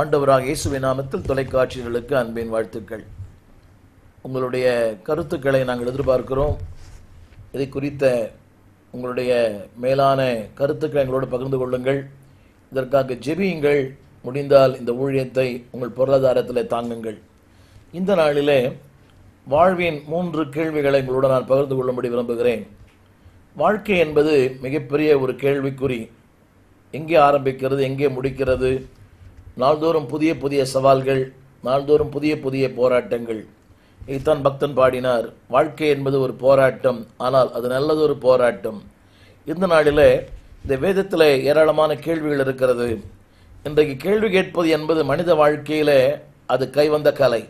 ஆண்டவராக இயேசுவின் நாமத்தில் தொலைக்காட்சிகளுக்கு அன்பின் வாழ்த்துக்கள். உங்களுடைய கருத்துக்களை நாங்கள் எதிர்பார்க்கிறோம். இதை குறித்த உங்களுடைய மேலான கருத்துக்களை எங்களோடு பகிர்ந்து கொள்ளுங்கள். இதற்காக ஜெபியுங்கள். முடிந்தால் இந்த ஊழியத்தை உங்கள் பொருளாதாரத்தில் தாங்குங்கள். இந்த நாளிலே வாழ்வின் மூன்று கேள்விகளை உங்களோட நான் பகிர்ந்து கொள்ளும்படி விரும்புகிறேன். வாழ்க்கை என்பது மிகப்பெரிய ஒரு கேள்விக்குறி. எங்கே ஆரம்பிக்கிறது எங்கே முடிக்கிறது நாள்தோறும் புதிய புதிய சவால்கள் நாள்தோறும் புதிய புதிய போராட்டங்கள். இதைத்தான் பக்தன் பாடினார் வாழ்க்கை என்பது ஒரு போராட்டம் ஆனால் அது நல்லது ஒரு போராட்டம். இந்த நாளிலே இந்த வேதத்தில் ஏராளமான கேள்விகள் இருக்கிறது. இன்றைக்கு கேள்வி கேட்பது என்பது மனித வாழ்க்கையிலே அது கைவந்த கலை.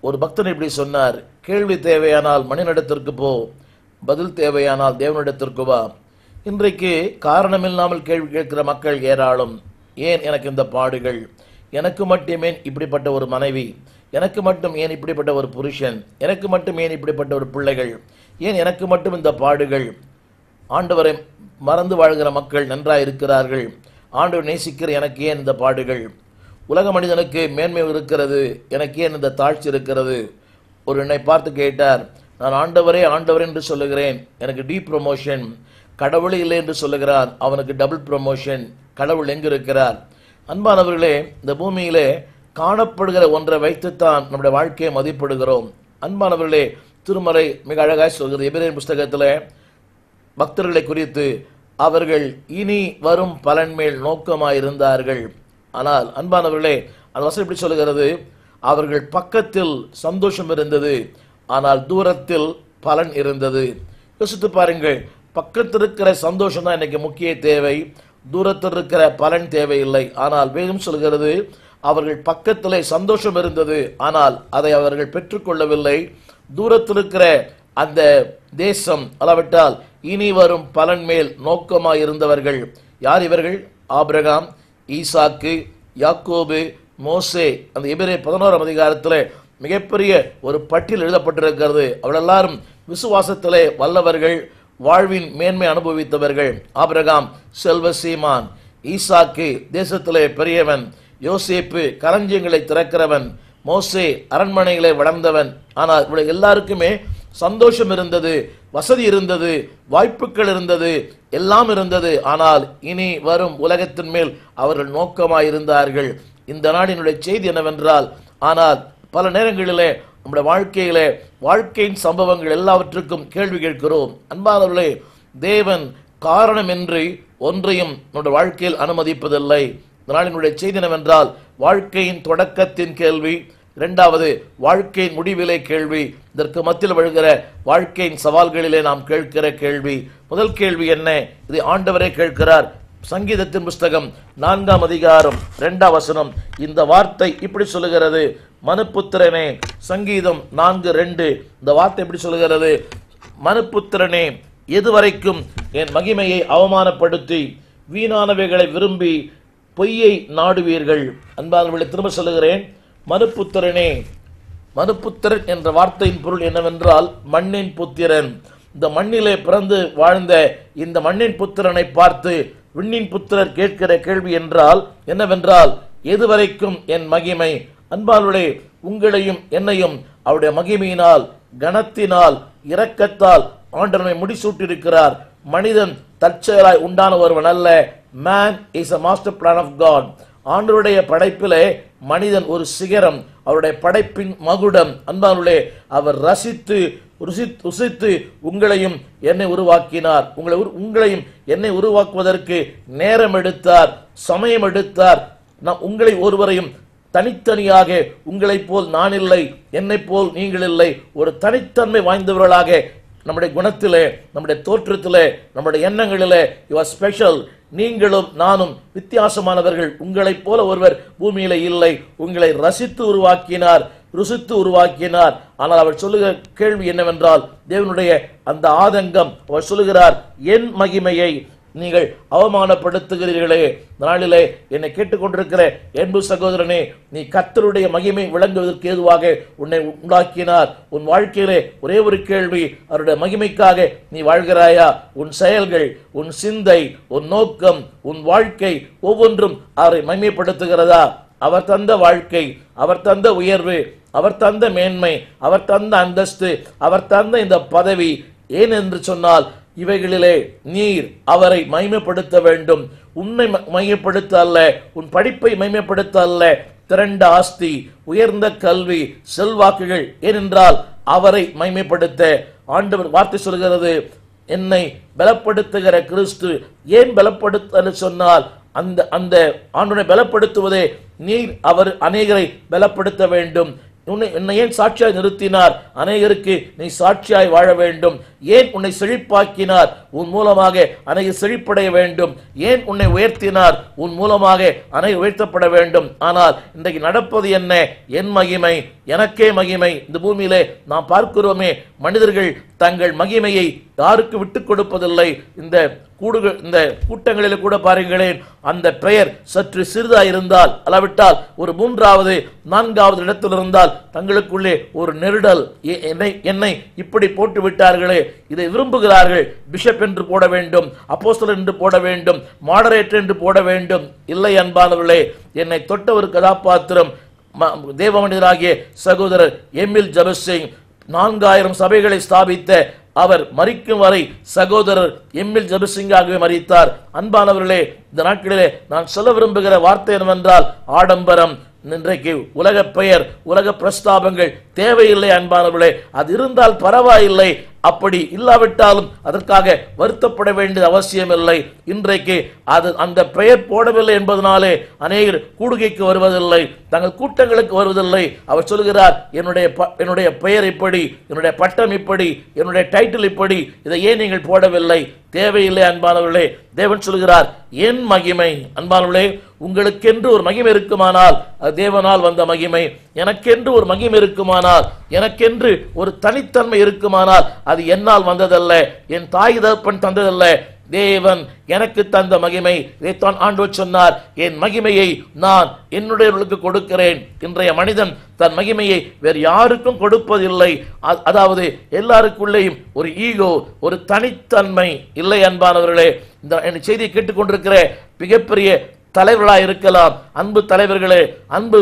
ஒரு பக்தன் இப்படி சொன்னார் கேள்வி தேவையானால் மனிதனிடத்திற்கு போ பதில் தேவையானால் தேவனிடத்திற்கு வா. இன்றைக்கு காரணமில்லாமல் கேள்வி கேட்கிற மக்கள் ஏராளம். ஏன் எனக்கு இந்த பாடுகள்? எனக்கு மட்டும் ஏன் இப்படிப்பட்ட ஒரு மனைவி? எனக்கு மட்டும் ஏன் இப்படிப்பட்ட ஒரு புருஷன்? எனக்கு மட்டும் ஏன் இப்படிப்பட்ட ஒரு பிள்ளைகள்? ஏன் எனக்கு மட்டும் இந்த பாடுகள்? ஆண்டவரை மறந்து வாழ்கிற மக்கள் நன்றாக இருக்கிறார்கள். ஆண்டவர் நேசிக்கிற எனக்கு ஏன் இந்த பாடுகள்? உலக மனிதனுக்கு மேன்மை இருக்கிறது. எனக்கு ஏன் இந்த தாழ்ச்சி இருக்கிறது? ஒரு என்னை பார்த்து கேட்டார் நான் ஆண்டவரே ஆண்டவர் என்று சொல்லுகிறேன். எனக்கு டீ ப்ரொமோஷன் கடவுளே இல்லை என்று சொல்லுகிறார். அவனுக்கு டபுள் ப்ரொமோஷன் கடவுள் எங்கிருக்கிறார். அன்பானவர்களே இந்த பூமியிலே காணப்படுகிற ஒன்றை வைத்துத்தான் நம்முடைய வாழ்க்கையை மதிப்பிடுகிறோம். அன்பானவர்களே திருமறை மிக அழகாய் சொல்கிறது. எபிரேன் புஸ்தகத்தில் பக்தர்களை குறித்து அவர்கள் இனி வரும் பலன் மேல் நோக்கமாயிருந்தார்கள் ஆனால் அன்பானவர்களே அந்த வசனம் எப்படி சொல்லுகிறது? அவர்கள் பக்கத்தில் சந்தோஷம் இருந்தது ஆனால் தூரத்தில் பலன் இருந்தது. யோசித்து பாருங்கள் பக்கத்தில் இருக்கிற சந்தோஷம் தான் இன்னைக்கு முக்கிய தேவை. தூரத்தில் இருக்கிற பலன் தேவையில்லை. ஆனால் வேதம் சொல்கிறது அவர்கள் பக்கத்திலே சந்தோஷம் இருந்தது. ஆனால் அதை அவர்கள் பெற்றுக்கொள்ளவில்லை. தூரத்தில் இருக்கிற அந்த தேசம் அளவிட்டால் இனி வரும் பலன் மேல் நோக்கமாக இருந்தவர்கள் யார் இவர்கள்? ஆபிரகாம் ஈசாக்கு யாக்கோபு மோசே. அந்த எபிரே பதினோராம் அதிகாரத்தில் மிகப்பெரிய ஒரு பட்டியல் எழுதப்பட்டிருக்கிறது. அவள் எல்லாரும் விசுவாசத்திலே வல்லவர்கள். வாழ்வின் மேன்மை அனுபவித்தவர்கள் ஆபிரகாம் செல்வ சீமான் ஈசாக்கு தேசத்திலே பெரியவன் யோசேப்பு கரஞ்சியங்களை திறக்கிறவன் மோசே அரண்மனைகளை வளர்ந்தவன். ஆனால் இவர்கள் எல்லாருக்குமே சந்தோஷம் இருந்தது வசதி இருந்தது வாய்ப்புகள் இருந்தது எல்லாம் இருந்தது. ஆனால் இனி வரும் உலகத்தின் மேல் அவர்கள் நோக்கமாயிருந்தார்கள். இந்த நாடினுடைய செய்தி என்னவென்றால் ஆனால் பல நேரங்களிலே நம்முடைய வாழ்க்கையிலே வாழ்க்கையின் சம்பவங்கள் எல்லாவற்றுக்கும் கேள்வி கேட்கிறோம். அன்பானவர்களே தேவன் காரணமின்றி ஒன்றையும் நம்முடைய வாழ்க்கையில் அனுமதிப்பதில்லை. இதனால் என்னுடைய செய்தி என்னவென்றால் வாழ்க்கையின் தொடக்கத்தின் கேள்வி இரண்டாவது வாழ்க்கையின் முடிவிலே கேள்வி இதற்கு மத்தியில் வழுகிற வாழ்க்கையின் சவால்களிலே நாம் கேட்கிற கேள்வி. முதல் கேள்வி என்ன? இது ஆண்டவரே கேட்கிறார். சங்கீதத்தின் புஸ்தகம் நான்காம் அதிகாரம் இரண்டாம் வசனம். இந்த வார்த்தை இப்படி சொல்லுகிறது. மனுப்புத்திரனே சங்கீதம் நான்கு ரெண்டு. இந்த வார்த்தை எப்படி சொல்லுகிறது? மனுப்புத்திரனே எதுவரைக்கும் என் மகிமையை அவமானப்படுத்தி வீணானவைகளை விரும்பி பொய்யை நாடுவீர்கள். அன்பானவர்களை திரும்ப சொல்லுகிறேன். மனுப்புத்திரனே மனுப்புத்திரன் என்ற வார்த்தையின் பொருள் என்னவென்றால் மண்ணின் புத்திரன். இந்த மண்ணிலே பிறந்து வாழ்ந்த இந்த மண்ணின் புத்திரனை பார்த்து விண்ணின் புத்திரர் கேட்கிற கேள்வி என்றால் என்னவென்றால் எதுவரைக்கும் என் மகிமை அன்பாளுடைய உங்களையும் என்னையும் அவருடைய மகிமையினால் கனத்தினால் இரக்கத்தால் ஆண்டவனை முடிசூட்டிருக்கிறார் மனிதன் தற்செயலாய் உண்டான ஒருவன் அல்ல. Man is a master plan of God ஆண்டவருடைய படைப்பிலே மனிதன் ஒரு சிகரம் அவருடைய படைப்பின் மகுடம். அன்பானுள்ளே அவர் ரசித்து ருசி ருசித்து உங்களையும் என்னை உருவாக்கினார். உங்களை உரு- உங்களையும் என்னை உருவாக்குவதற்கு நேரம் எடுத்தார் சமயம் எடுத்தார். நாம் உங்களை ஒருவரையும் தனித்தனியாக உங்களைப் போல் நான் இல்லை என்னைப் போல் நீங்கள் இல்லை ஒரு தனித்தன்மை வாய்ந்தவர்களாக நம்முடைய குணத்திலே நம்முடைய தோற்றத்திலே நம்முடைய எண்ணங்களிலே யூ ஆர் ஸ்பெஷல் நீங்களும் நானும் வித்தியாசமானவர்கள். உங்களைப் போல ஒருவர் பூமியில இல்லை. உங்களை ரசித்து உருவாக்கினார் ருசித்து உருவாக்கினார். ஆனால் அவர் சொல்லுகிற கேள்வி என்னவென்றால் தேவனுடைய அந்த ஆதங்கம் அவர் சொல்லுகிறார் என் மகிமையை நீங்கள் அவமானப்படுத்துகிறீர்களே. நாளிலே என்னை கேட்டுக்கொண்டிருக்கிற என்பு சகோதரனே நீ கத்தருடைய மகிமை விளங்குவதற்கு ஏதுவாக உன்னை உண்டாக்கினார். உன் வாழ்க்கையிலே ஒரே ஒரு கேள்வி அவருடைய மகிமைக்காக நீ வாழ்கிறாயா? உன் செயல்கள் உன் சிந்தை உன் நோக்கம் உன் வாழ்க்கை ஒவ்வொன்றும் அவரை மகிமைப்படுத்துகிறதா? அவர் தந்த வாழ்க்கை அவர் தந்த உயர்வு அவர் தந்த மேன்மை அவர் தந்த அந்தஸ்து அவர் தந்த இந்த பதவி ஏன் என்று சொன்னால் இவைகளிலே நீர் அவரை மைமைப்படுத்த வேண்டும். உன்னை ம- மையப்படுத்த அல்ல. உன் படிப்பை மையப்படுத்த அல்ல. திரண்ட ஆஸ்தி உயர்ந்த கல்வி செல்வாக்குகள் ஏனென்றால் அவரை மைமைப்படுத்த. ஆண்டவர் வார்த்தை சொல்கிறது என்னை பலப்படுத்துகிற கிறிஸ்து ஏன் பலப்படுத்த சொன்னால் அந்த அந்த ஆண்டவனை பலப்படுத்துவதே நீர் அவர் அநேகரை பலப்படுத்த வேண்டும். உன்னை என்னை ஏன் சாட்சியாய் நிறுத்தினார்? அநேகருக்கு நீ சாட்சியாய் வாழ வேண்டும். ஏன் உன்னை செழிப்பாக்கினார்? உன் மூலமாக அநேகர் செழிப்படைய வேண்டும். ஏன் உன்னை உயர்த்தினார்? உன் மூலமாக அநேகர் உயர்த்தப்பட வேண்டும். ஆனால் இன்றைக்கு நடப்பது என்ன? என் மகிமை எனக்கே மகிமை. இந்த பூமியிலே நாம் பார்க்கிறோமே மனிதர்கள் தங்கள் மகிமையை யாருக்கு விட்டுக் கொடுப்பதில்லை? இந்த கூடுகள் இந்த கூட்டங்களில் கூட பாருங்களேன் அந்த பெயர் சற்று சிறிதா இருந்தால் அளவிட்டால் ஒரு மூன்றாவது நான்காவது இடத்தில் இருந்தால் தங்களுக்குள்ளே ஒரு நெருடல் எ- என்னை என்னை இப்படி போட்டு விட்டார்களே. இதை விரும்புகிறார்கள் பிஷப் என்று போட வேண்டும் அப்போஸ்தல் என்று போட வேண்டும் மாடரேட்டர் என்று போட வேண்டும். இல்லை அன்பானவர்களே என்னை தொட்ட ஒரு கதாபாத்திரம் ம- தேவ மனிதராகிய சகோதரர் எம்எல் ஜபசிங் நான்காயிரம் சபைகளை ஸ்தாபித்த அவர் மறிக்கும் வரை சகோதரர் எம்மில் ஜபசிங்காகவே மறித்தார். அன்பானவர்களே இந்த நாட்களிலே நான் சொல்ல விரும்புகிற வார்த்தை என்னவென்றால் ஆடம்பரம். இன்றைக்கு உலக பெயர் உலக பிரஸ்தாபங்கள் தேவையில்லை அன்பானவர்களே. அது இருந்தால் பரவாயில்லை. அப்படி இல்லாவிட்டாலும் அதற்காக வருத்தப்பட வேண்டியது அவசியமில்லை. இன்றைக்கு அது அந்த பெயர் போடவில்லை என்பதனாலே அநேகர் கூடுகைக்கு வருவதில்லை தங்கள் கூட்டங்களுக்கு வருவதில்லை. அவர் சொல்கிறார் என்னுடைய ப- என்னுடைய பெயர் இப்படி என்னுடைய பட்டம் இப்படி என்னுடைய டைட்டில் இப்படி இதை ஏன் நீங்கள் போடவில்லை? தேவையில்லை அன்பானவர்களே. தேவன் சொல்கிறார் என் மகிமை அன்பானவர்களே உங்களுக்கென்று ஒரு மகிமை இருக்குமானால் அது தேவனால் வந்த மகிமை. எனக்கென்று ஒரு மகிமை இருக்குமானால் எனக்கென்று ஒரு தனித்தன்மை இருக்குமானால் அது என்னால் வந்ததல்ல. என் தாய் தகப்பன் தந்ததல்ல. தேவன் எனக்கு தந்த மகிமை. இதைத்தான் ஆண்டவர் சொன்னார். என் மகிமையை நான் என்னுடையவர்களுக்கு கொடுக்கிறேன். இன்றைய மனிதன் தன் மகிமையை வேறு யாருக்கும் கொடுப்பதில்லை. அதாவது எல்லாருக்குள்ளேயும் ஒரு ஈகோ ஒரு தனித்தன்மை இல்லை அன்பானவர்களே. இந்த என் செய்தியை கேட்டுக்கொண்டிருக்கிற மிகப்பெரிய தலைவர்களாக இருக்கலாம். அன்பு தலைவர்களே அன்பு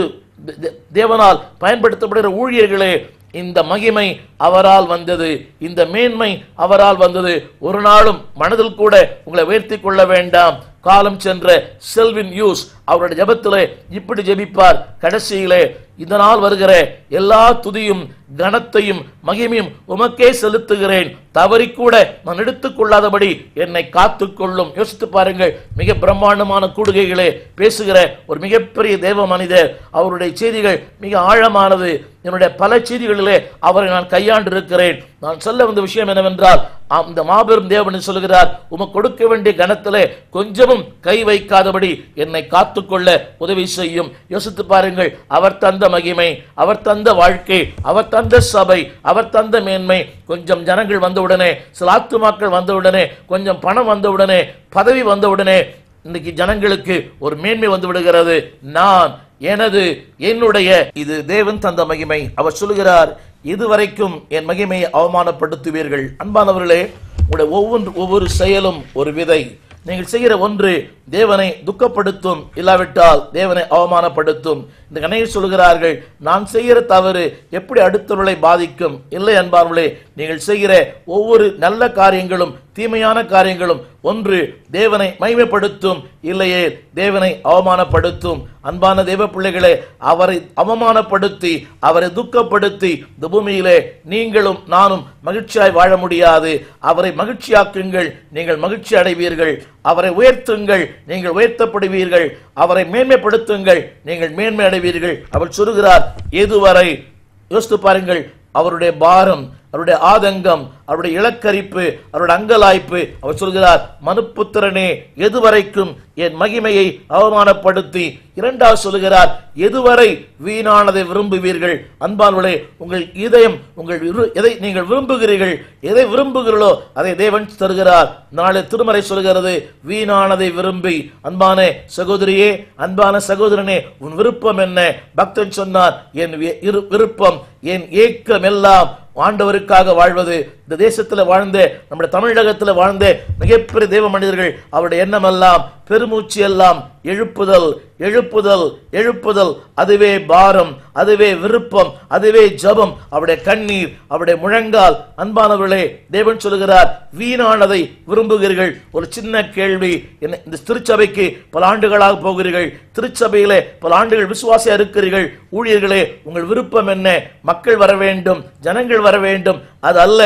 தேவனால் பயன்படுத்தப்படுகிற ஊழியர்களே இந்த மகிமை அவரால் வந்தது. இந்த மேன்மை அவரால் வந்தது. ஒரு நாளும் மனதில் கூட உங்களை உயர்த்தி கொள்ள வேண்டாம். காலம் சென்ற செல்வின் யூஸ் அவருடைய ஜபத்திலே இப்படி ஜெபிப்பார். கடைசியிலே இந்த நாள் வருகிற எல்லா துதியும் கனத்தையும் மகிமையும் உமக்கே செலுத்துகிறேன். தவறி கூட நான் எடுத்துக்கொள்ளாதபடி என்னை காத்துக்கொள்ளும். யோசித்து பாருங்கள் மிக பிரம்மாண்டமான கூடுகைகளே பேசுகிற ஒரு மிகப்பெரிய தேவ மனிதர் அவருடைய செய்திகள் மிக ஆழமானது. என்னுடைய பல செய்திகளிலே அவரை நான் கையாண்டு இருக்கிறேன் நான் சொல்ல வந்த விஷயம் என்னவென்றால் அந்த இந்த மாபெரும் தேவன் சொல்கிறார் உமக்கு கொடுக்க வேண்டிய கணத்திலே கொஞ்சமும் கை வைக்காதபடி என்னை காத்துக்கொள்ள உதவி செய்யும். யோசித்து பாருங்கள் அவர் தந்த மகிமை அவர் தந்த வாழ்க்கை அவர் தந்த சபை அவர் தந்த மேன்மை. கொஞ்சம் ஜனங்கள் வந்தவுடனே சில ஆத்துமாக்கள் வந்தவுடனே கொஞ்சம் பணம் வந்தவுடனே பதவி வந்தவுடனே இன்னைக்கு ஜனங்களுக்கு ஒரு மேன்மை வந்து விடுகிறது. நான் எனது என்னுடைய இது தேவன் தந்த மகிமை. அவர் சொல்லுகிறார் இதுவரைக்கும் என் மகிமையை அவமானப்படுத்துவீர்கள். அன்பானவர்களே உங்களுடைய ஒவ்வொன்று ஒவ்வொரு செயலும் ஒரு விதை. நீங்கள் செய்கிற ஒன்று தேவனை துக்கப்படுத்தும் இல்லாவிட்டால் தேவனை அவமானப்படுத்தும். இந்த கணையில் சொல்கிறார்கள் நான் செய்கிற தவறு எப்படி அடுத்தவர்களை பாதிக்கும்? இல்லை அன்பார்களே நீங்கள் செய்கிற ஒவ்வொரு நல்ல காரியங்களும் தீமையான காரியங்களும் ஒன்று தேவனை மைமைப்படுத்தும் இல்லையே தேவனை அவமானப்படுத்தும். அன்பான தேவ பிள்ளைகளே அவரை அவமானப்படுத்தி அவரை துக்கப்படுத்தி இந்த பூமியிலே நீங்களும் நானும் மகிழ்ச்சியாய் வாழ முடியாது. அவரை மகிழ்ச்சியாக்குங்கள். நீங்கள் மகிழ்ச்சி அடைவீர்கள். அவரை உயர்த்துங்கள். நீங்கள் உயர்த்தப்படுவீர்கள். அவரை மேன்மைப்படுத்துங்கள். நீங்கள் மேன்மை அடைவீர்கள். அவர் சொல்கிறார் எதுவரை யோசித்து பாருங்கள். அவருடைய பாரம் அவருடைய ஆதங்கம் அவருடைய இலக்கரிப்பு அவருடைய அங்கலாய்ப்பு. அவர் சொல்கிறார் மனுப்புத்திரனே எதுவரைக்கும் என் மகிமையை அவமானப்படுத்தி இரண்டாவது சொல்கிறார் எதுவரை வீணானதை விரும்புவீர்கள்? அன்பானவர்களே உங்கள் இதயம் உங்கள் விரு- எதை நீங்கள் விரும்புகிறீர்கள்? எதை விரும்புகிறீர்களோ அதை தேவன் தருகிறார். நாளை திருமறை சொல்கிறது வீணானதை விரும்பி. அன்பான சகோதரியே அன்பான சகோதரனே உன் விருப்பம் என்ன? பக்தன் சொன்னார் என் வி- இரு- விருப்பம் என் ஏக்கம் எல்லாம் ஆண்டவருக்காக வாழ்வது இந்த தேசத்தில் வாழ்ந்து நம்முடைய தமிழகத்தில் வாழ்ந்து மிகப்பெரிய தேவ மனிதர்கள் அவருடைய எண்ணமெல்லாம் பெருமூச்சு எல்லாம் எழுப்புதல் எழுப்புதல் எழுப்புதல். அதுவே பாரம் அதுவே விருப்பம் அதுவே ஜபம். அவருடைய கண்ணீர் அவருடைய முழங்கால். அன்பானவர்களே தேவன் சொல்லுகிறார் வீணானதை விரும்புகிறீர்கள். ஒரு சின்ன கேள்வி என்ன இந்த திருச்சபைக்கு பல ஆண்டுகளாக போகிறீர்கள். திருச்சபையிலே பல ஆண்டுகள் விசுவாசியா இருக்கிறீர்கள். ஊழியர்களே உங்கள் விருப்பம் என்ன? மக்கள் வர வேண்டும் ஜனங்கள் வர வேண்டும். அது அல்ல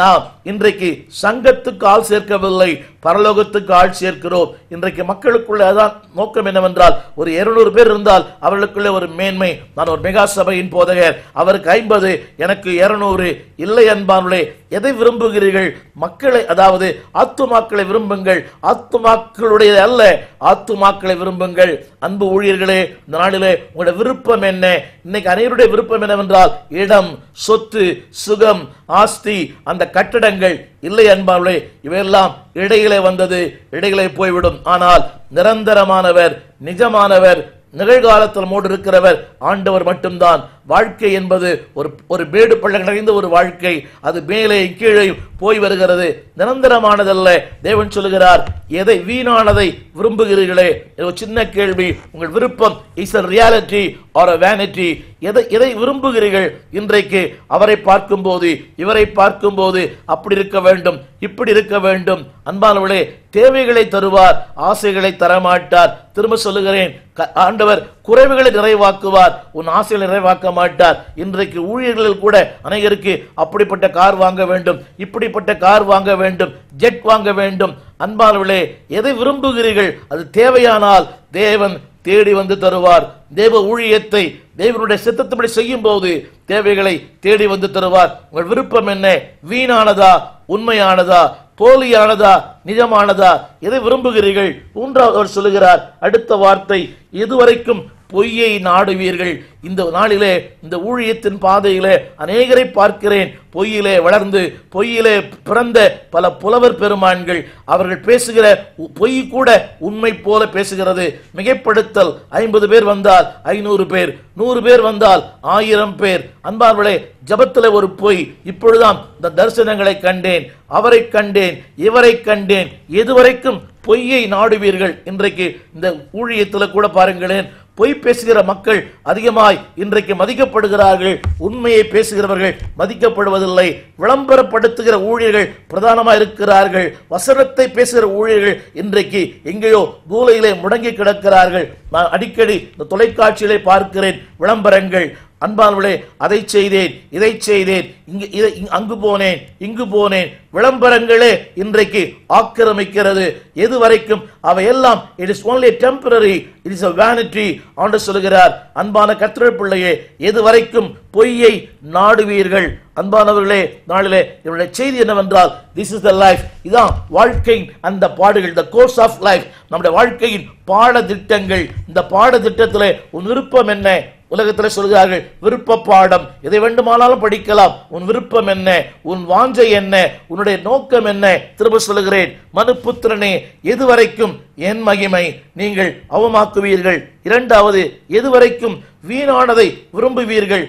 நாம் இன்றைக்கு சங்கத்துக்கு ஆள் சேர்க்கவில்லை பரலோகத்துக்கு ஆள் சேர்க்கிறோம். இன்றைக்கு மக்களுக்குள்ள தான் நோக்கம் என்னவென்றால் ஒரு இருநூறு பேர் இருந்தால் அவர்களுக்குள்ளே ஒரு மேன்மை. நான் ஒரு மெகா சபையின் போதகர். அவருக்கு ஐம்பது எனக்கு இருநூறு. இல்லை அன்பானுளே எதை விரும்புகிறீர்கள்? மக்களை அதாவது ஆத்துமாக்களை விரும்புங்கள். ஆத்துமாக்களுடைய அல்ல. ஆத்துமாக்களை விரும்புங்கள். அன்பு ஊழியர்களே இந்த நாளிலே உங்களுடைய விருப்பம் என்ன? இன்னைக்கு அனைவருடைய விருப்பம் என்னவென்றால் இடம் சொத்து சுகம் ஆஸ்தி அந்த கட்டடங்கள் இல்லை அன்பார்களே இவையெல்லாம் இடையிலே வந்தது இடையிலே போய்விடும். ஆனால் நிரந்தரமானவர் நிஜமானவர் நிகழ்காலத்தில் மூடு இருக்கிறவர் ஆண்டவர் மட்டும்தான். வாழ்க்கை என்பது ஒரு ஒரு மேடு பள்ளம் நிறைந்த ஒரு வாழ்க்கை. அது மேலே கீழே போய் வருகிறது. நிரந்தரமானதல்ல. தேவன் சொல்லுகிறார் எதை வீணானதை விரும்புகிறீர்களே? ஒரு சின்ன கேள்வி உங்கள் விருப்பம் is a reality or a vanity எதை எதை விரும்புகிறீர்கள்? இன்றைக்கு அவரை பார்க்கும்போது இவரை பார்க்கும்போது அப்படி இருக்க வேண்டும் இப்படி இருக்க வேண்டும். அன்பானவர்களே தேவைகளை தருவார் ஆசைகளை தரமாட்டார். திரும்ப சொல்லுகிறேன் க- ஆண்டவர் குறைவுகளை நிறைவாக்குவார். உன் ஆசைகளை நிறைவாக்க மாட்டார். இன்றைக்கு ஊழியர்களில் கூட அனைவருக்கு அப்படிப்பட்ட கார் வாங்க வேண்டும் இப்படிப்பட்ட கார் வாங்க வேண்டும் ஜெட் வாங்க வேண்டும். அன்பானவர்களே எதை விரும்புகிறீர்கள்? அது தேவையானால் தேவன் தேடி வந்து தருவார். தேவ ஊழியத்தை தேவனுடைய சித்தத்தின்படி செய்யும் போது தேவைகளை தேடி வந்து தருவார். உங்கள் விருப்பம் என்ன? வீணானதா? உண்மையானதா? போலியானதா நிஜமானதா? எதை விரும்புகிறீர்கள்? மூன்றாவது அவர் சொல்லுகிறார் அடுத்த வார்த்தை இதுவரைக்கும் பொய்யை நாடுவீர்கள். இந்த நாளிலே இந்த ஊழியத்தின் பாதையிலே அநேகரை பார்க்கிறேன். பொய்யிலே வளர்ந்து பொய்யிலே பிறந்த பல புலவர் பெருமான்கள். அவர்கள் பேசுகிற உ- பொய் கூட உண்மை போல பேசுகிறது. மிகைப்படுத்தல் ஐம்பது பேர் வந்தால் ஐநூறு பேர். நூறு பேர் வந்தால் ஆயிரம் பேர். அன்பார்களே ஜபத்தில் ஒரு பொய். இப்பொழுதான் இந்த தரிசனங்களை கண்டேன். அவரை கண்டேன் இவரை கண்டேன். எதுவரைக்கும் பொய்யை நாடுவீர்கள். இன்றைக்கு இந்த ஊழியத்தில் கூட பாருங்களேன் பொய் பேசுகிற மக்கள் அதிகமாய் இன்றைக்கு மதிக்கப்படுகிறார்கள். உண்மையை பேசுகிறவர்கள் மதிக்கப்படுவதில்லை. விளம்பரப்படுத்துகிற ஊழியர்கள் பிரதானமாக இருக்கிறார்கள். வசனத்தை பேசுகிற ஊழியர்கள் இன்றைக்கு எங்கேயோ மூலையிலே முடங்கி கிடக்கிறார்கள். நான் அடிக்கடி இந்த தொலைக்காட்சியிலே பார்க்கிறேன் விளம்பரங்கள். அன்பானவர்களே அதை செய்தேன் இதை செய்தேன் இங்கு இதை அங்கு போனேன் இங்கு போனேன். விளம்பரங்களே இன்றைக்கு ஆக்கிரமிக்கிறது. எது வரைக்கும் அவையெல்லாம் it is only temporary it is a vanity ஆண்டு சொல்கிறார். அன்பான கத்திரல் பிள்ளையே எது வரைக்கும் பொய்யை நாடுவீர்கள். அன்பானவர்களே நாளிலே என்னுடைய செய்தி என்னவென்றால் திஸ் இஸ் த லைஃப் இதான் வாழ்க்கையின் அந்த பாடுகள் த கோர்ஸ் ஆஃப் லைஃப் நம்முடைய வாழ்க்கையின் பாடத்திட்டங்கள் இந்த பாடத்திட்டத்தில் உன் விருப்பம் என்ன? உலகத்தில் சொல்கிறார்கள் விருப்ப பாடம் எதை வேண்டுமானாலும் படிக்கலாம். உன் விருப்பம் என்ன? உன் வாஞ்சை என்ன? உன்னுடைய நோக்கம் என்ன? திரும்ப சொல்லுகிறேன் மனுப்புத்திரனே எதுவரைக்கும் என் மகிமை நீங்கள் அவமாக்குவீர்கள்? இரண்டாவது எதுவரைக்கும் வீணானதை விரும்புவீர்கள்?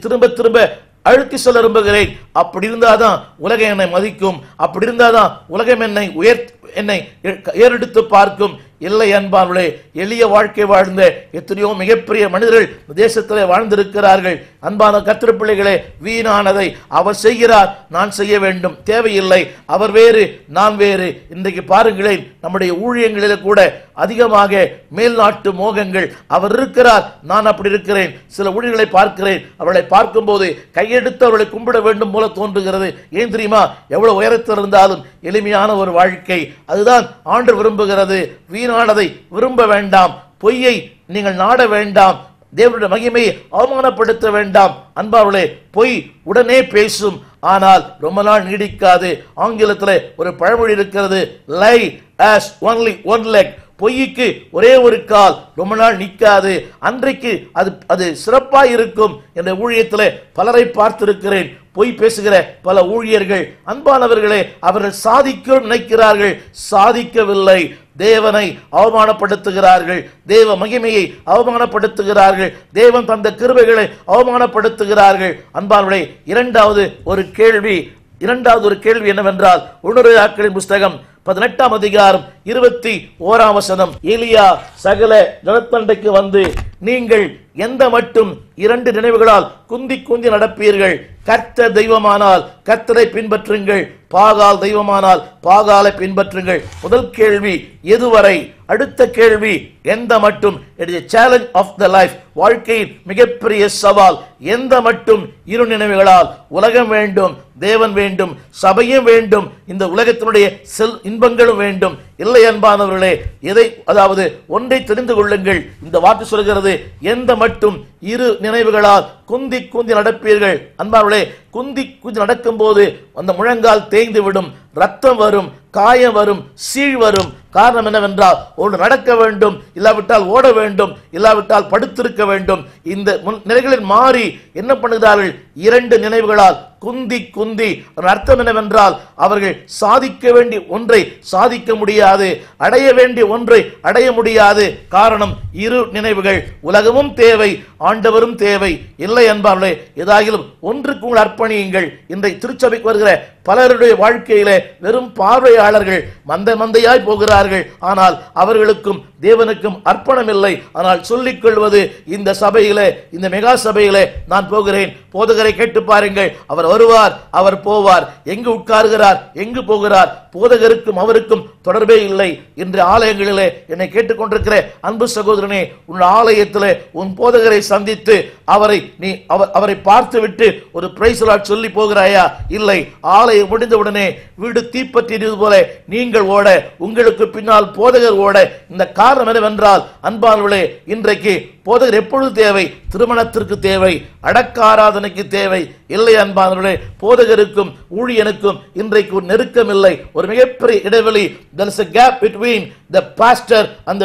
திரும்ப திரும்ப அழுத்தி சொல்ல விரும்புகிறேன். அப்படி இருந்தாதான் உலகம் என்னை மதிக்கும். அப்படி இருந்தாதான் உலகம் என்னை உயர்த்தி என்னை ஏறெடுத்து பார்க்கும் இல்லை அன்பார்களே எளிய வாழ்க்கை வாழ்ந்த எத்தனையோ மிகப்பெரிய மனிதர்கள் தேசத்தில் வாழ்ந்திருக்கிறார்கள். அன்பான கத்திரப்பிள்ளைகளே வீணானதை அவர் செய்கிறார் நான் செய்ய வேண்டும். தேவையில்லை அவர் வேறு நான் வேறு. இன்றைக்கு பாருங்களேன் நம்முடைய ஊழியங்களில் கூட அதிகமாக மேல்நாட்டு மோகங்கள் அவர் இருக்கிறார். நான் அப்படி இருக்கிறேன் சில ஊழியர்களை பார்க்கிறேன். அவர்களை பார்க்கும்போது கையெடுத்து அவர்களை கும்பிட வேண்டும் போல தோன்றுகிறது. ஏன் தெரியுமா? எவ்வளவு உயரத்தில் இருந்தாலும் எளிமையான ஒரு வாழ்க்கை அதுதான் ஆண்டு விரும்புகிறது. வீணானதை விரும்ப வேண்டாம். பொய்யை நீங்கள் நாட வேண்டாம். தேவனுடைய மகிமையை அவமானப்படுத்த வேண்டாம். அன்பார்களே பொய் உடனே பேசும். ஆனால் ரொம்ப நாள் நீடிக்காது. ஆங்கிலத்தில் ஒரு பழமொழி இருக்கிறது lie has only one leg பொய்க்கு ஒரே ஒரு கால். ரொம்ப நாள் நிற்காது அன்றைக்கு அது அது சிறப்பாக இருக்கும் என்ற ஊழியத்தில் பலரை பார்த்திருக்கிறேன். பொய் பேசுகிற பல ஊழியர்கள் அன்பானவர்களே அவர்கள் சாதிக்க நினைக்கிறார்கள். சாதிக்கவில்லை. தேவனை அவமானப்படுத்துகிறார்கள். தேவ மகிமையை அவமானப்படுத்துகிறார்கள். தேவன் தந்த கிருபைகளை அவமானப்படுத்துகிறார்கள். அன்பானவர்களே இரண்டாவது ஒரு கேள்வி இரண்டாவது ஒரு கேள்வி என்னவென்றால் உணர்வு புஸ்தகம் பதினெட்டாம் அதிகாரம் இருபத்தி ஓராம் வசனம். எலியா சகல ஜனத்தண்டைக்கு வந்து நீங்கள் எந்த மட்டும் இரண்டு நினைவுகளால் குந்தி குந்தி நடப்பீர்கள். கர்த்த தெய்வமானால் கர்த்தரை பின்பற்றுங்கள். பாகால் தெய்வமானால் பாகாலை பின்பற்றுங்கள். முதல் கேள்வி எதுவரை? அடுத்த கேள்வி எந்த மட்டும்? It is challenge of the life வாழ்க்கையின் மிகப்பெரிய சவால் எந்த மட்டும்? இரு நினைவுகளால். உலகம் வேண்டும் தேவன் வேண்டும் சபையும் வேண்டும் இந்த உலகத்தினுடைய செல் இன்பங்களும் வேண்டும். இல்லை அன்பானவர்களே எதை அதாவது ஒன்றை தெரிந்து கொள்ளுங்கள். இந்த வார்த்தை சொல்கிறது எந்த மட்டும் இரு நினைவுகளால் குந்தி குந்தி நடப்பீர்கள். அன்பார்களே குந்தி குந்தி நடக்கும்போது அந்த முழங்கால் தேய்ந்து விடும் ரத்தம் வரும் காயம் வரும் சீழ் வரும். காரணம் என்னவென்றால் ஒன்று நடக்க வேண்டும் இல்லாவிட்டால் ஓட வேண்டும் இல்லாவிட்டால் படுத்திருக்க வேண்டும். இந்த நிலைகளில் மாறி என்ன பண்ணுகிறார்கள்? இரண்டு நினைவுகளால் குந்தி குந்தி. அர்த்தம் என்னவென்றால் அவர்கள் சாதிக்க வேண்டிய ஒன்றை சாதிக்க முடியாது அடைய வேண்டிய ஒன்றை அடைய முடியாது. காரணம் இரு நினைவுகள். உலகமும் தேவை ஆண்டவரும் தேவை இல்லை என்பார்களே. ஏதாகிலும் ஒன்றுக்கு உங்கள் அர்ப்பணியுங்கள். இன்றைய திருச்சபைக்கு வருகிற பலருடைய வாழ்க்கையிலே வெறும் பார்வையாளர்கள் மந்த மந்தையாய் போகிறார்கள். ஆனால் அவர்களுக்கும் தேவனுக்கும் அர்ப்பணம் இல்லை ஆனால் சொல்லிக் கொள்வது இந்த சபையிலே இந்த மெகா சபையிலே நான் போகிறேன். போதகரை கேட்டு பாருங்கள். அவர் வருவார் அவர் போவார். எங்கு உட்காருகிறார் எங்கு போகிறார்? போதகருக்கும் அவருக்கும் தொடர்பே இல்லை. இன்று ஆலயங்களிலே என்னை கேட்டுக்கொண்டிருக்கிற அன்பு சகோதரனே உன் ஆலயத்திலே உன் போதகரை சந்தித்து அவரை நீ அவர் அவரை பார்த்துவிட்டு ஒரு பிரைசலாட் சொல்லி போகிறாயா? இல்லை. ஆலயம் முடிந்தவுடனே வீடு தீப்பற்றியது போல நீங்கள் ஓட உங்களுக்கு பின்னால் போதகர் ஓட. இந்த காரணம் என்னவென்றால் அன்பானவர்களே இன்றைக்கு போதகர் எப்பொழுது தேவை? திருமணத்திற்கு தேவை அடக்க ஆராதனைக்கு தேவை. இல்லை அன்பானவர்களே போதகருக்கும் ஊழியனுக்கும் இன்றைக்கு ஒரு நெருக்கம் இல்லை. ஒரு மிகப்பெரிய இடைவெளி தன்ஸ் is a gap between the pastor and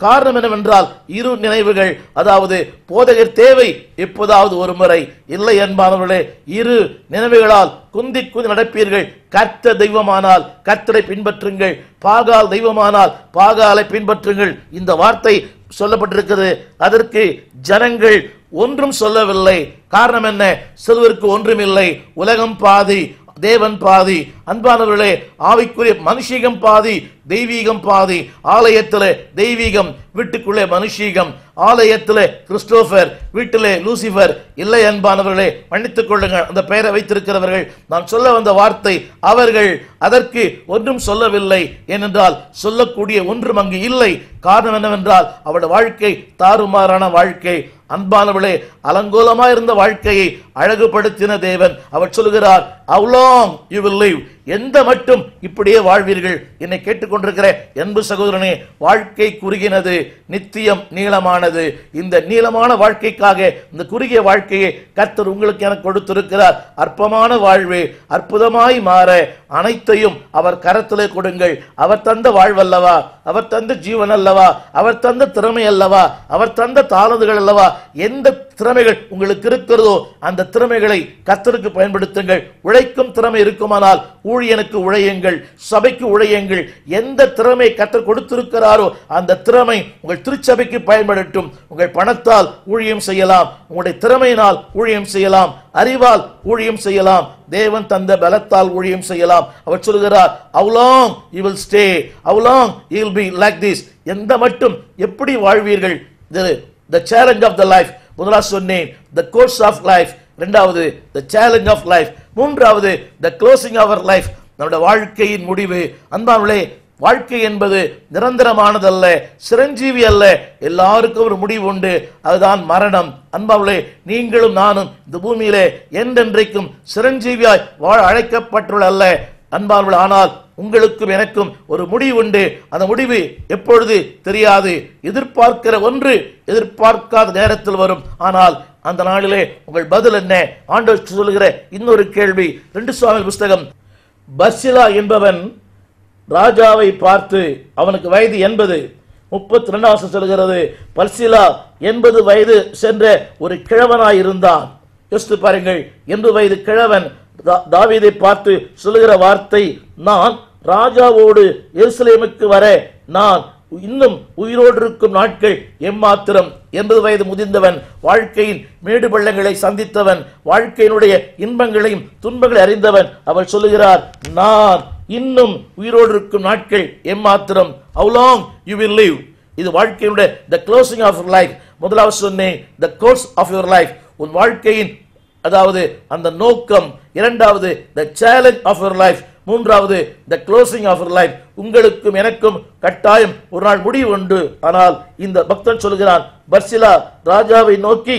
காரணம் என்னவென்றால் இரு நினைவுகள் அதாவது போதகர் தேவை எப்போதாவது ஒரு முறை. இல்லை என்பானவர்களே இரு நினைவுகளால் குந்தி குந்தி நடப்பீர்கள். கர்த்த தெய்வமானால் கர்த்தரை பின்பற்றுங்கள். பாகால் தெய்வமானால் பாகாலை பின்பற்றுங்கள். இந்த வார்த்தை சொல்லப்பட்டிருக்கிறது. அதற்கு ஜனங்கள் ஒன்றும் சொல்லவில்லை. காரணம் என்ன? சிறுவருக்கு ஒன்றுமில்லை. உலகம் பாதி தேவன் பாதி. அன்பானவர்களே ஆவிக்குரிய மனுஷீகம் பாதி தெய்வீகம் பாதி. ஆலயத்தில் தெய்வீகம் வீட்டுக்குள்ளே மனுஷீகம். ஆலயத்தில் கிறிஸ்டோபர் வீட்டிலே லூசிபர். இல்லை அன்பானவர்களே மன்னித்துக் கொள்ளுங்கள். அந்த பெயரை வைத்திருக்கிறவர்கள் நான் சொல்ல வந்த வார்த்தை அவர்கள். அதற்கு ஒன்றும் சொல்லவில்லை. ஏனென்றால் சொல்லக்கூடிய ஒன்றும் அங்கு இல்லை. காரணம் என்னவென்றால் அவருடைய வாழ்க்கை தாறுமாறான வாழ்க்கை. அன்பானவளே அலங்கோலமா இருந்த வாழ்க்கையை அழகுபடுத்தின தேவன். அவர் சொல்கிறார் how long you will live? எந்த மட்டும் இப்படியே வாழ்வீர்கள்? என்னை கேட்டுக்கொண்டிருக்கிற அன்பு சகோதரனே வாழ்க்கை குறுகினது நித்தியம் நீளமானது. இந்த நீளமான வாழ்க்கைக்காக இந்த குறுகிய வாழ்க்கையை கர்த்தர் உங்களுக்கு எனக்கு கொடுத்திருக்கிறார். அற்பமான வாழ்வு அற்புதமாய் மாற அனைத்தையும் அவர் கரத்திலே கொடுங்கள். அவர் தந்த வாழ்வல்லவா? அவர் தந்த ஜீவன் அல்லவா அவர் தந்த திறமை அல்லவா அவர் தந்த தாளதுகள் அல்லவா எந்த திறமைகள் உங்களுக்கு இருக்கிறதோ அந்த திறமைகளை கத்தருக்கு பயன்படுத்துங்கள். உழைக்கும் திறமை இருக்குமானால் ஊழியனுக்கு உழையுங்கள் சபைக்கு உழையுங்கள். எந்த திறமை கத்தர் கொடுத்திருக்கிறாரோ அந்த திறமை உங்கள் திருச்சபைக்கு பயன்படட்டும். உங்கள் பணத்தால் ஊழியம் செய்யலாம். உங்களுடைய திறமையினால் ஊழியம் செய்யலாம். அறிவால் ஊழியம் செய்யலாம். தேவன் தந்த பலத்தால் ஊழியம் செய்யலாம். அவர் சொல்கிறார் as long you will stay as long you will be like this எந்த மட்டும் எப்படி வாழ்வீர்கள்? The challenge of the life life சொன்னேன் த கோர்ஸ் ஆஃப் லைஃப் ரெண்டாவது த சேலஞ்ச் ஆஃப் லைஃப் மூன்றாவது த க்ளோசிங் அவர் லைஃப் நம்முடைய வாழ்க்கையின் முடிவு. அன்பானவர்களே வாழ்க்கை என்பது நிரந்தரமானதல்ல சிரஞ்சீவி அல்ல. எல்லாருக்கும் ஒரு முடிவு உண்டு. அதுதான் மரணம். அன்பாவளே நீங்களும் நானும் இந்த பூமியிலே என்றென்றைக்கும் சிரஞ்சீவியாய் வாழ அழைக்கப்பட்டுள்ள அல்ல. அன்பார்வள் ஆனால் உங்களுக்கும் எனக்கும் ஒரு முடிவு உண்டு. அந்த முடிவு எப்பொழுது தெரியாது. எதிர்பார்க்கிற ஒன்று எதிர்பார்க்காத நேரத்தில் வரும். ஆனால் அந்த நாளிலே உங்கள் பதில் என்ன? ஆண்டவர் சொல்லுகிற இன்னொரு கேள்வி. ரெண்டு சுவாமி புஸ்தகம். பர்சிலா என்பவன் ராஜாவை பார்த்து அவனுக்கு வயது எண்பது. முப்பத்தி ரெண்டாவது வருஷம் சொல்கிறது பர்சிலா எண்பது வயது சென்ற ஒரு கிழவனாய் இருந்தான் யோசித்து பாருங்கள் எண்பது வயது கிழவன் தாவீதை பார்த்து சொல்லுகிற வார்த்தை நான் ராஜாவோடு எருசலேமுக்கு வர நான் இன்னும் உயிரோடு இருக்கும் நாட்கள் எம்மாத்திரம். எண்பது வயது முதிர்ந்தவன் வாழ்க்கையின் மேடு பள்ளங்களை சந்தித்தவன் வாழ்க்கையினுடைய இன்பங்களையும் துன்பங்களை அறிந்தவன். அவர் சொல்லுகிறார் நான் இன்னும் உயிரோடு இருக்கும் நாட்கள் எம்மாத்திரம். How long you will live இது வாழ்க்கையினுடைய the closing of your life முதலாவது சொன்னேன் the course of your life உன் வாழ்க்கையின் அதாவது அந்த நோக்கம். இரண்டாவது the challenge of your life மூன்றாவது the closing of your life உங்களுக்கும் எனக்கும் கட்டாயம் ஒரு நாள் முடிவு உண்டு. ஆனால் இந்த பக்தன் சொல்கிறான் பர்சிலா ராஜாவை நோக்கி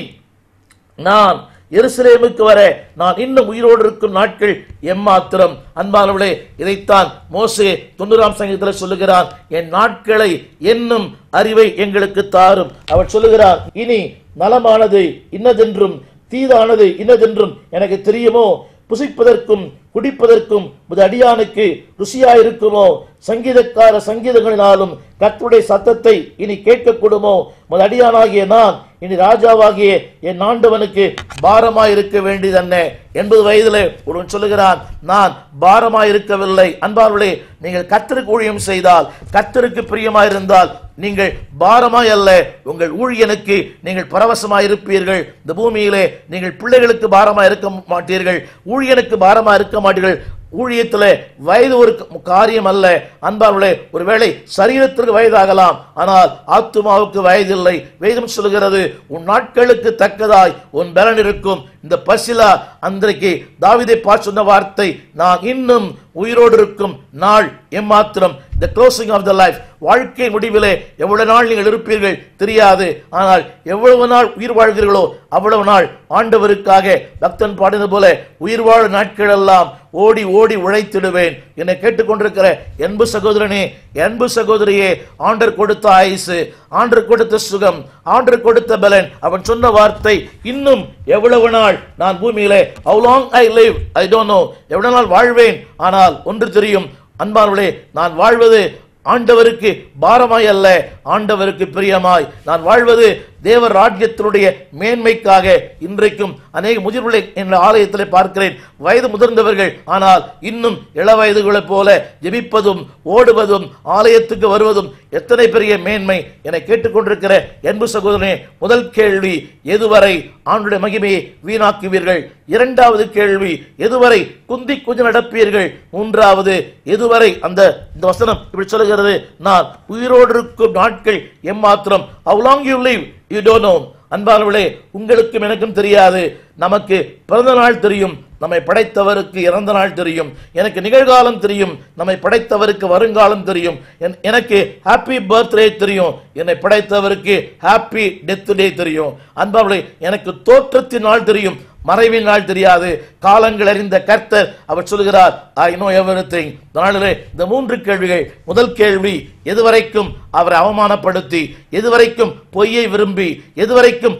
நான் எருசலேமுக்கு வர நான் இன்னும் உயிரோடு இருக்கும் நாட்கள் எம்மாத்திரம். அன்பானவளே இதைத்தான் மோசே தொண்ணூறாம் சங்கத்தில் சொல்லுகிறான். என் நாட்களை என்னும் அறிவை எங்களுக்கு தாரும். அவர் சொல்லுகிறார் இனி நலமானது இன்னதென்றும் தீதானது இன்னதென்றும் எனக்கு தெரியுமோ? புசிப்பதற்கும் குடிப்பதற்கும் உது அடியானுக்கு ருசியாயிருக்குமோ? சங்கீதக்கார சங்கீதங்களினாலும் கத்துடைய சத்தத்தை இனி கேட்கக்கூடுமோ? உது அடியானாகிய நான் இனி ராஜாவாகிய என் ஆண்டவனுக்கு பாரமாயிருக்க வேண்டியதென்ன? எண்பது வயதிலே ஒருவன் சொல்லுகிறான் நான் பாரமாயிருக்கவில்லை. அன்பார்களே நீங்கள் கத்தருக்கு ஊழியம் செய்தால் கத்தருக்கு பிரியமாயிருந்தால் நீங்கள் பாரமாய் அல்ல. உங்கள் ஊழியனுக்கு நீங்கள் பரவசமாய் இருப்பீர்கள். இந்த பூமியிலே நீங்கள் பிள்ளைகளுக்கு பாரமாக இருக்க மாட்டீர்கள். ஊழியனுக்கு பாரமாக இருக்க மாட்டீர்கள். ஊழியத்தில் வயது ஒரு காரியம் அல்ல. அன்பார்களே ஒருவேளை சரீரத்திற்கு வயதாகலாம். ஆனால் ஆத்துமாவுக்கு வயதில்லை. வேதம் சொல்கிறது உன் நாட்களுக்கு தக்கதாய் உன் பலன் இருக்கும். இந்த பசிலா அன்றைக்கு தாவிதை பார்த்து சொன்ன வார்த்தை நான் இன்னும் உயிரோடு இருக்கும் நாள் எம்மாத்திரம். The closing of the life வாழ்க்கை முடிவிலே எவ்வளவு நாள் நீங்கள் இருப்பீர்கள் தெரியாது. ஆனால் எவ்வளவு நாள் உயிர் வாழ்கிறீர்களோ அவ்வளவு நாள் ஆண்டவருக்காக பக்தன் பாடினது போல உயிர் வாழும் நாட்கள் எல்லாம் ஓடி ஓடி உழைத்திடுவேன் என்னை கேட்டுக்கொண்டிருக்கிற அன்பு சகோதரனே அன்பு சகோதரியே ஆண்டர் கொடுத்த ஆயுசு ஆண்டர் கொடுத்த சுகம் ஆண்டர் கொடுத்த பலன். அவன் சொன்ன வார்த்தை இன்னும் எவ்வளவு நாள் நான் பூமியிலே how long I live I don't know எவ்வளவு நாள் வாழ்வேன் ஆனால் ஒன்று தெரியும் அன்பார்களே நான் வாழ்வது ஆண்டவருக்கு பாரமாய் அல்ல ஆண்டவருக்கு பிரியமாய். நான் வாழ்வது தேவ ராஜ்யத்தினுடைய மேன்மைக்காக இன்றைக்கும் அநேக முதிர்வுகளை என்ற ஆலயத்தில் பார்க்கிறேன். வயது முதிர்ந்தவர்கள் ஆனால் இன்னும் இள வயதுகளைப் போல ஜெபிப்பதும் ஓடுவதும் ஆலயத்துக்கு வருவதும் எத்தனை பெரிய மேன்மை என கேட்டுக்கொண்டிருக்கிற என்பு சகோதரனே முதல் கேள்வி எதுவரை ஆண்டுடைய மகிமையை வீணாக்குவீர்கள்? இரண்டாவது கேள்வி எதுவரை குந்தி குஞ்சு நடப்பீர்கள்? மூன்றாவது எதுவரை அந்த இந்த வசனம் இப்படி சொல்லுகிறது நான் உயிரோடு இருக்கும் நாட்கள் எம்மாத்திரம் how long you live you don't know அன்பானவர்களே உங்களுக்கும் எனக்கும் தெரியாது. நமக்கு பிறந்த நாள் தெரியும் நம்மை படைத்தவருக்கு இறந்த நாள் தெரியும் எனக்கு நிகழ்காலம் தெரியும் நம்மை படைத்தவருக்கு வருங்காலம் தெரியும் என்- எனக்கு ஹாப்பி பர்த்டே தெரியும் என்னை படைத்தவருக்கு ஹாப்பி டெத் டே தெரியும். அன்பானவர்களே எனக்கு தோற்றத்தின் நாள் தெரியும் மறைவின் நாள் தெரியாது. காலங்கள் அறிந்த கர்த்தர் அவர் சொல்கிறார் ஐ நோ எவ்ரி திங் நாளிலே இந்த மூன்று கேள்விகள் முதல் கேள்வி எதுவரைக்கும் அவரை அவமானப்படுத்தி எதுவரைக்கும் பொய்யை விரும்பி எதுவரைக்கும்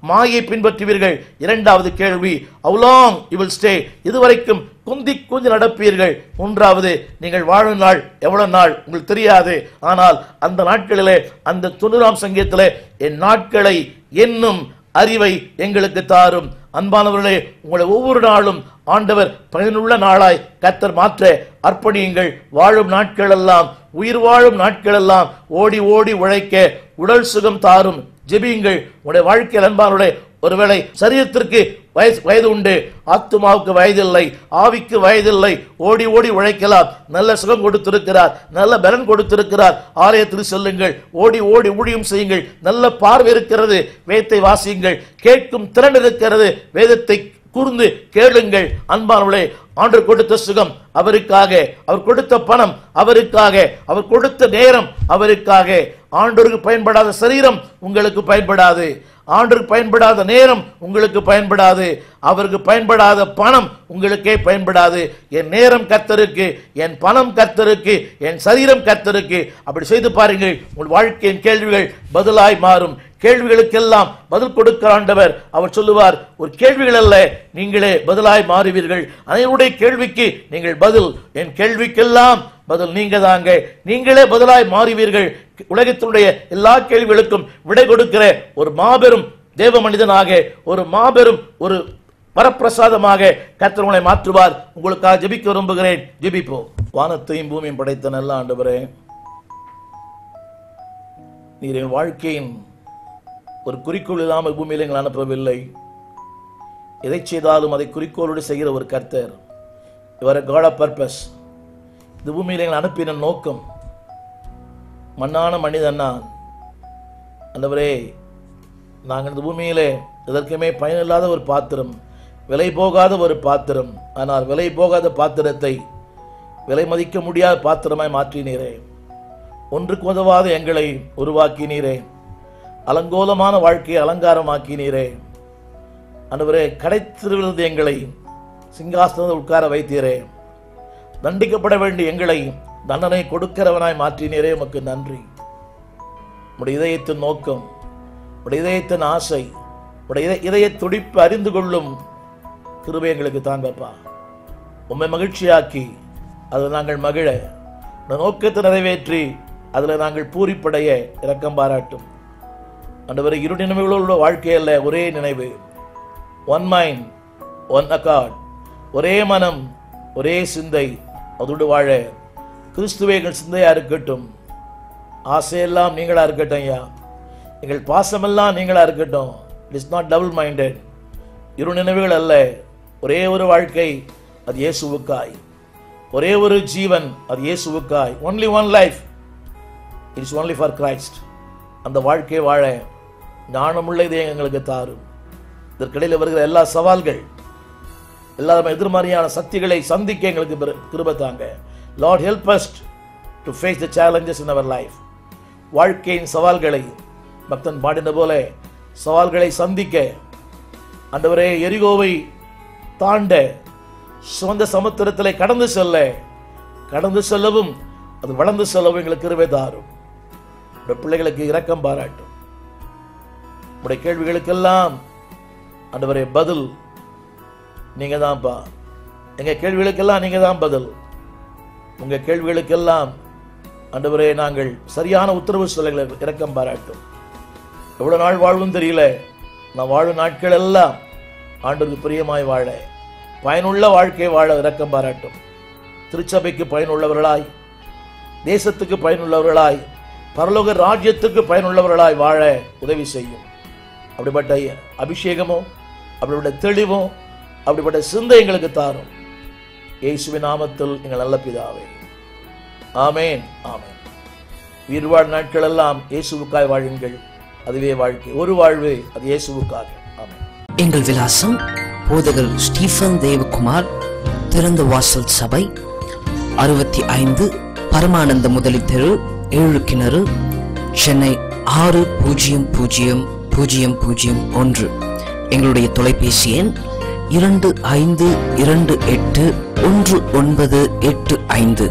மாயை பின்பற்றுவீர்கள்? இரண்டாவது இரண்டாவது கேள்வி how இவில் ஸ்டே இதுவரைக்கும் குந்தி குஞ்சு நடப்பீர்கள். மூன்றாவது நீங்கள் வாழும் நாள் எவ்வளவு நாள்? உங்களுக்கு தெரியாது. ஆனால் அந்த நாட்களிலே அந்த தொண்ணூறாம் சங்கீதத்திலே என் நாட்களை என்னும் அறிவை எங்களுக்கு தாரும். அன்பானவர்களே உங்களை ஒவ்வொரு நாளும் ஆண்டவர் பயனுள்ள நாளாய் கத்தர் மாற்ற அர்ப்பணியுங்கள். வாழும் நாட்களெல்லாம் உயிர் வாழும் நாட்களெல்லாம் ஓடி ஓடி உழைக்க உடல் சுகம் தாரும். ஜெபியுங்கள். உங்களுடைய வாழ்க்கையில் அன்பானுடைய ஒருவேளை சரீரத்திற்கு வயசு வயது உண்டு. ஆத்துமாவுக்கு வயதில்லை ஆவிக்கு வயதில்லை. ஓடி ஓடி உழைக்கலாம். நல்ல சுகம் கொடுத்திருக்கிறார் நல்ல பலன் கொடுத்திருக்கிறார். ஆலயத்தில் செல்லுங்கள். ஓடி ஓடி ஊழியம் செய்யுங்கள். நல்ல பார்வை இருக்கிறது வேத்தை வாசியுங்கள். கேட்கும் திறன் இருக்கிறது வேதத்தை கூர்ந்து கேளுங்கள். அன்பானவளே ஆண்டு கொடுத்த சுகம் அவருக்காக அவர் கொடுத்த பணம் அவருக்காக அவர் கொடுத்த நேரம் அவருக்காக. ஆண்டோருக்கு பயன்படாத சரீரம் உங்களுக்கு பயன்படாது. ஆண்டுக்கு பயன்படாத நேரம் உங்களுக்கு பயன்படாது. அவருக்கு பயன்படாத பணம் உங்களுக்கே பயன்படாது. என் நேரம் கத்தருக்கு என் பணம் கத்தருக்கு என் சரீரம் கத்தருக்கு அப்படி செய்து பாருங்கள். உங்கள் வாழ்க்கையின் கேள்விகள் பதிலாய் மாறும். கேள்விகளுக்கெல்லாம் பதில் கொடுக்கிற ஆண்டவர் அவர் சொல்லுவார். ஒரு கேள்விகள் அல்ல நீங்களே பதிலாய் மாறுவீர்கள். அனைவருடைய கேள்விக்கு நீங்கள் பதில். என் கேள்விக்கெல்லாம் பதில் நீங்க தாங்க நீங்களே பதிலாய் மாறுவீர்கள். உலகத்தினுடைய எல்லா கேள்விகளுக்கும் விடை கொடுக்கிற ஒரு மாபெரும் தேவ மனிதனாக ஒரு மாபெரும் ஒரு வரப்பிரசாதமாக கர்த்தர் உங்களை மாற்றுவார். உங்களுக்காக ஜெபிக்க விரும்புகிறேன். ஜெபிப்போ வானத்தையும் பூமியும் படைத்த நல்ல ஆண்டவரே நீர் என் வாழ்க்கையின் ஒரு குறிக்கோள் இல்லாமல் பூமியில் எங்களை அனுப்பவில்லை. எதை செய்தாலும் அதை குறிக்கோளோடு செய்கிற ஒரு கர்த்தர். இவர் காட் ஆஃப் பர்பஸ் இந்த பூமியில் எங்களை அனுப்பின நோக்கம். மண்ணான மனிதன் நான் நாங்கள் இந்த பூமியிலே எதற்குமே பயனில்லாத ஒரு பாத்திரம் விலை போகாத ஒரு பாத்திரம் ஆனால் விலை போகாத பாத்திரத்தை விலை மதிக்க முடியாத பாத்திரமாய் மாற்றினீரே. ஒன்றுக்கு உதவாத எங்களை உருவாக்கினீரே. அலங்கோலமான வாழ்க்கையை அலங்காரமாக்கினீரே. அன்றுவரே கடைத்திருவிருந்து எங்களை சிங்காசனத்தில் உட்கார வைத்தீரே. தண்டிக்கப்பட வேண்டிய எங்களை தண்டனை கொடுக்கிறவனாய் மாற்றினீரே உமக்கு நன்றி. உடைய இதயத்தின் நோக்கம் உடைய இதயத்தின் ஆசை உடைய இதய இதய துடிப்பு அறிந்து கொள்ளும் கிருபை எங்களுக்கு தாங்கப்பா. உண்மை மகிழ்ச்சியாக்கி அதில் நாங்கள் மகிழ நோக்கத்தை நிறைவேற்றி அதில் நாங்கள் பூரிப்படைய இரக்கம் பாராட்டும். அன்று இரு நினைவுகளோட வாழ்க்கையல்ல ஒரே நினைவு. ஒன் மைண்ட் ஒன் அக்கார்ட் ஒரே மனம் ஒரே சிந்தை அதோடு வாழ கிறிஸ்துவே எங்கள் இருக்கட்டும். ஆசையெல்லாம் நீங்களாக இருக்கட்டும் ஐயா. எங்கள் பாசமெல்லாம் நீங்களாக இருக்கட்டும். It is not double minded இரு நினைவுகள் அல்ல. ஒரே ஒரு வாழ்க்கை அது இயேசுவுக்காய். ஒரே ஒரு ஜீவன் அது இயேசுவுக்காய். Only one life it's only for Christ அந்த வாழ்க்கையை வாழ ஞானமுள்ள இதே எங்களுக்கு தாரும். இதற்கிடையில் வருகிற எல்லா சவால்கள் எல்லாரும் எதிர்மறையான சக்திகளை சந்திக்க எங்களுக்கு கிருபத்தாங்க Lord help us to face the challenges in our life வாழ்க்கையின் சவால்களை பக்தன் பாடின போல சவால்களை சந்திக்க அந்தவரே எரிகோவை தாண்ட சுதந்த சமுத்திரத்திலே கடந்து செல்ல கடந்து செல்லவும் அது வளர்ந்து செல்லவும் எங்களுக்கு இருவே தாரும். உடைய பிள்ளைகளுக்கு இரக்கம் பாராட்டும். உடைய கேள்விகளுக்கெல்லாம் அந்தவரே பதில். நீங்க தான்ப்பா எங்கள் கேள்விகளுக்கெல்லாம் நீங்கள் தான் பதில். உங்கள் கேள்விகளுக்கெல்லாம் அன்றுவரே நாங்கள் சரியான உத்தரவு சொல்லுங்களை இரக்கம் பாராட்டும். எவ்வளவு நாள் வாழ்வும் தெரியல. நான் வாழும் நாட்கள் எல்லாம் ஆண்டுக்கு பிரியமாய் வாழ பயனுள்ள வாழ்க்கை வாழ இரக்கம் பாராட்டும். திருச்சபைக்கு பயனுள்ளவர்களாய் தேசத்துக்கு பயனுள்ளவர்களாய் பரலோக ராஜ்யத்துக்கு பயனுள்ளவர்களாய் வாழ உதவி செய்யும். அப்படிப்பட்ட அபிஷேகமும் அப்படிப்பட்ட தெளிவும் அப்படிப்பட்ட சிந்தை எங்களுக்கு தாரும். இயேசுவின் நாமத்தில் எங்கள் நல்ல பிதாவே. ஆமேன் ஆமேன். உயிர்வாழ் நாட்கள் எல்லாம் இயேசுவுக்காய் வாழுங்கள். அதுவே வாழ்க்கை ஒரு வாழ்வு அது இயேசுவுக்காக. எங்கள் விலாசம் போதகர் ஸ்டீஃபன் தேவகுமார் திறந்த வாசல் சபை அறுபத்தி ஐந்து பரமானந்த முதலி தெரு ஏழு கிணறு சென்னை ஆறு பூஜ்ஜியம் பூஜ்ஜியம் பூஜ்ஜியம் பூஜ்ஜியம் ஒன்று. எங்களுடைய தொலைபேசி எண் இரண்டு ஐந்து இரண்டு எட்டு ஒன்று ஒன்பது எட்டு ஐந்து.